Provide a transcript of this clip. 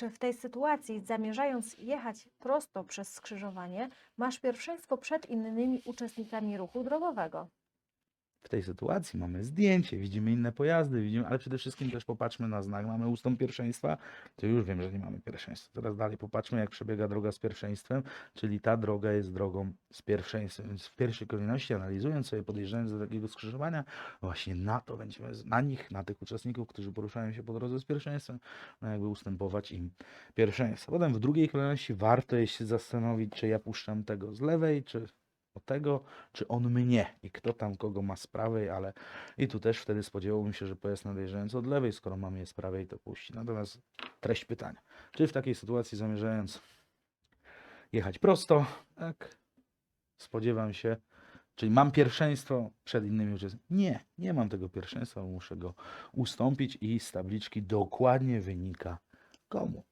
Czy w tej sytuacji, zamierzając jechać prosto przez skrzyżowanie, masz pierwszeństwo przed innymi uczestnikami ruchu drogowego? W tej sytuacji mamy zdjęcie, widzimy inne pojazdy, widzimy, ale przede wszystkim też popatrzmy na znak. Mamy ustąp pierwszeństwa, to już wiem, że nie mamy pierwszeństwa. Teraz dalej popatrzmy, jak przebiega droga z pierwszeństwem, czyli ta droga jest drogą z pierwszeństwem. Więc w pierwszej kolejności, analizując sobie, podjeżdżając do takiego skrzyżowania, właśnie na to będziemy, na nich, na tych uczestników, którzy poruszają się po drodze z pierwszeństwem, no jakby ustępować im pierwszeństwo. Potem w drugiej kolejności warto jest się zastanowić, czy ja puszczam tego z lewej, czy tego, czy on mnie i kto tam kogo ma z prawej, ale i tu też wtedy spodziewałbym się, że pojazd nadjeżdżając od lewej, skoro mamy je z prawej, to puści. Natomiast treść pytania. Czy w takiej sytuacji zamierzając jechać prosto, tak, spodziewam się, czyli mam pierwszeństwo przed innymi uczestnikami? Nie, nie mam tego pierwszeństwa, muszę go ustąpić i z tabliczki dokładnie wynika komu.